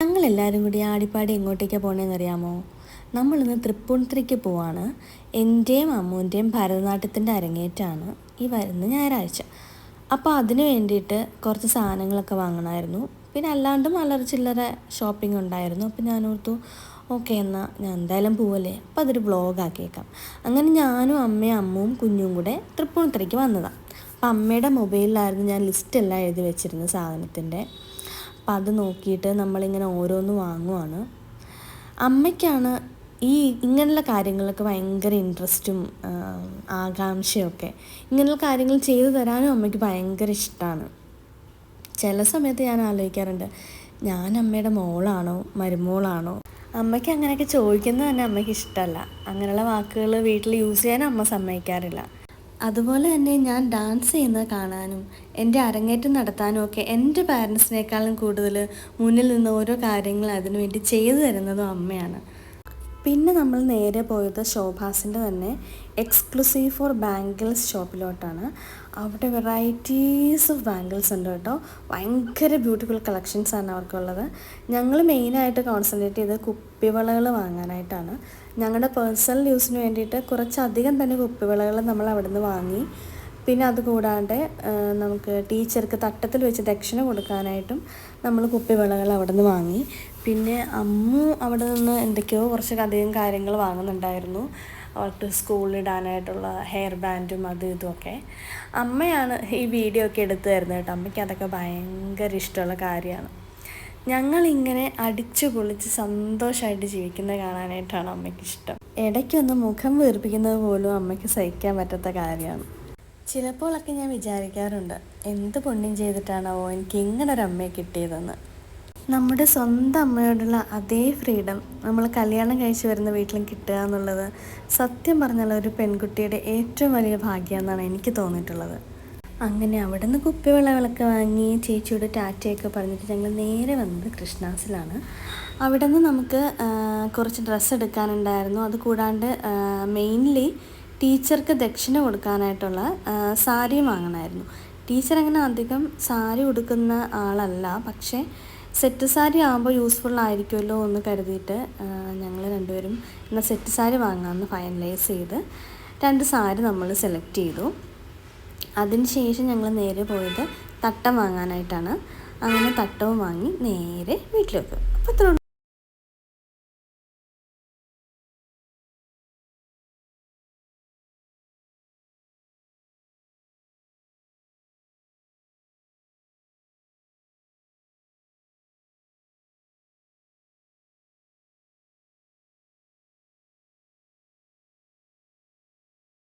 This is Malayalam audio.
ഞങ്ങളെല്ലാവരും കൂടി ആടിപ്പാടി എങ്ങോട്ടേക്കാണ് പോകണേന്ന് അറിയാമോ നമ്മളിന്ന് തൃപ്പൂണിത്തുറയ്ക്ക് പോവാണ്. എന്റെയും അമ്മൂന്റെയും ഭരതനാട്യത്തിന്റെ അരങ്ങേറ്റാണ് ഈ വരുന്ന ഞായറാഴ്ച. അപ്പോൾ അതിന് വേണ്ടിയിട്ട് കുറച്ച് സാധനങ്ങളൊക്കെ വാങ്ങണമായിരുന്നു പിന്നെ അല്ലാണ്ടും വളരെ ചില്ലറ ഷോപ്പിംഗ് ഉണ്ടായിരുന്നു. അപ്പോൾ ഞാൻ ഓർത്തു ഓക്കെ എന്നാൽ ഞാൻ എന്തായാലും പോവല്ലേ? അപ്പോൾ അതൊരു വ്ളോഗാക്കിയേക്കാം അങ്ങനെ ഞാനും അമ്മയും അമ്മവും കുഞ്ഞും കൂടെ തൃപ്പൂണിത്തുറയ്ക്ക് വന്നതാണ് അപ്പം അമ്മയുടെ മൊബൈലിലായിരുന്നു ഞാൻ ലിസ്റ്റെല്ലാം എഴുതി വെച്ചിരുന്നത് സാധനത്തിന്റെ അപ്പം അത് നോക്കിയിട്ട് നമ്മളിങ്ങനെ ഓരോന്ന് വാങ്ങുവാണ്. അമ്മയ്ക്കാണ് ഈ ഇങ്ങനെയുള്ള കാര്യങ്ങളൊക്കെ ഭയങ്കര ഇൻട്രസ്റ്റും ആകാംക്ഷയൊക്കെ. ഇങ്ങനെയുള്ള കാര്യങ്ങൾ ചെയ്തു തരാനും അമ്മയ്ക്ക് ഭയങ്കര ഇഷ്ടമാണ് ചില സമയത്ത് ഞാൻ ആലോചിക്കാറുണ്ട് ഞാൻ അമ്മയുടെ മോളാണോ? മരുമോളാണോ? അമ്മയ്ക്ക് അങ്ങനെയൊക്കെ ചോദിക്കുന്നത് തന്നെ അമ്മയ്ക്ക് ഇഷ്ടമല്ല. അങ്ങനെയുള്ള വാക്കുകൾ വീട്ടിൽ യൂസ് ചെയ്യാൻ അമ്മ സമ്മതിക്കാറില്ല. അതുപോലെ തന്നെ ഞാൻ ഡാൻസ് ചെയ്യുന്നത് കാണാനും എന്റെ അരങ്ങേറ്റം നടത്താനും ഒക്കെ എന്റെ പാരൻസിനേക്കാളും കൂടുതൽ മുന്നിൽ നിന്ന് ഓരോ കാര്യങ്ങൾ അതിനുവേണ്ടി ചെയ്തു തരുന്നതും അമ്മയാണ്. പിന്നെ നമ്മൾ നേരെ പോയത് ശോഭാസിന്റെ തന്നെ എക്സ്ക്ലൂസീവ് ഫോർ ബാംഗിൾസ് ഷോപ്പിലോട്ടാണ്. അവിടെ വെറൈറ്റീസ് ഓഫ് ബാംഗിൾസ് ഉണ്ട് കേട്ടോ. ഭയങ്കര ബ്യൂട്ടിഫുൾ കളക്ഷൻസ് ആണ് അവർക്കുള്ളത്. ഞങ്ങൾ മെയിനായിട്ട് കോൺസെൻട്രേറ്റ് ചെയ്ത് കുപ്പിവളകൾ വാങ്ങാനായിട്ടാണ്. ഞങ്ങളുടെ പേഴ്സണൽ യൂസിന് വേണ്ടിയിട്ട് കുറച്ചധികം തന്നെ കുപ്പിവളകൾ നമ്മൾ അവിടെ നിന്ന് വാങ്ങി. പിന്നെ അതുകൂടാണ്ട് നമുക്ക് ടീച്ചർക്ക് തട്ടത്തിൽ വെച്ച് ദക്ഷിണ കൊടുക്കാനായിട്ടും നമ്മൾ കുപ്പിവിളകൾ അവിടെ നിന്ന് വാങ്ങി. പിന്നെ അമ്മു അവിടെ നിന്ന് എന്തൊക്കെയോ കുറച്ച് അധികം കാര്യങ്ങൾ വാങ്ങുന്നുണ്ടായിരുന്നു. അവർക്ക് സ്കൂളിലിടാനായിട്ടുള്ള ഹെയർ ബാൻഡും അത് ഇതുമൊക്കെ അമ്മയാണ് ഈ വീഡിയോ ഒക്കെ എടുത്തു തരുന്നത് കേട്ടോ. അമ്മയ്ക്ക് അതൊക്കെ ഭയങ്കര ഇഷ്ടമുള്ള കാര്യമാണ്. ഞങ്ങളിങ്ങനെ അടിച്ചു പൊളിച്ച് സന്തോഷമായിട്ട് ജീവിക്കുന്നത് കാണാനായിട്ടാണ് അമ്മയ്ക്ക് ഇഷ്ടം. ഇടയ്ക്കൊന്ന് മുഖം വീർപ്പിക്കുന്നത് പോലും അമ്മയ്ക്ക് സഹിക്കാൻ പറ്റാത്ത കാര്യമാണ്. ചിലപ്പോഴൊക്കെ ഞാൻ വിചാരിക്കാറുണ്ട് എന്ത് പുണ്യം ചെയ്തിട്ടാണോ എനിക്ക് ഇങ്ങനെ ഒരു അമ്മയെ കിട്ടിയതെന്ന്. നമ്മുടെ സ്വന്തം അമ്മയോടുള്ള അതേ ഫ്രീഡം നമ്മൾ കല്യാണം കഴിച്ച് വരുന്ന വീട്ടിലും കിട്ടുക എന്നുള്ളത് സത്യം പറഞ്ഞാൽ ഒരു പെൺകുട്ടിയുടെ ഏറ്റവും വലിയ ഭാഗ്യമെന്നാണ് എനിക്ക് തോന്നിയിട്ടുള്ളത്. അങ്ങനെ അവിടെ നിന്ന് കുപ്പിവെള്ളകളൊക്കെ വാങ്ങി ചേച്ചിയോട് ടാറ്റയൊക്കെ പറഞ്ഞിട്ട് ഞങ്ങൾ നേരെ വന്നത് കൃഷ്ണാസിലാണ്. അവിടെ നിന്ന് നമുക്ക് കുറച്ച് ഡ്രസ്സ് എടുക്കാനുണ്ടായിരുന്നു. അത് കൂടാണ്ട് മെയിൻലി ടീച്ചർക്ക് ദക്ഷിണ കൊടുക്കാനായിട്ടുള്ള സാരി വാങ്ങണമായിരുന്നു ടീച്ചർ അങ്ങനെ അധികം സാരി ഉടുക്കുന്ന ആളല്ല. പക്ഷേ സെറ്റ് സാരി ആകുമ്പോൾ യൂസ്ഫുൾ ആയിരിക്കുമല്ലോ എന്ന് കരുതിയിട്ട് ഞങ്ങൾ രണ്ടുപേരും എന്നാൽ സെറ്റ് സാരി വാങ്ങാമെന്ന് ഫൈനലൈസ് ചെയ്ത് രണ്ട് സാരി നമ്മൾ സെലക്ട് ചെയ്തു. അതിനുശേഷം ഞങ്ങൾ നേരെ പോയത് തട്ടം വാങ്ങാനായിട്ടാണ്. അങ്ങനെ തട്ടവും വാങ്ങി നേരെ വീട്ടിലേക്ക്. അപ്പോൾ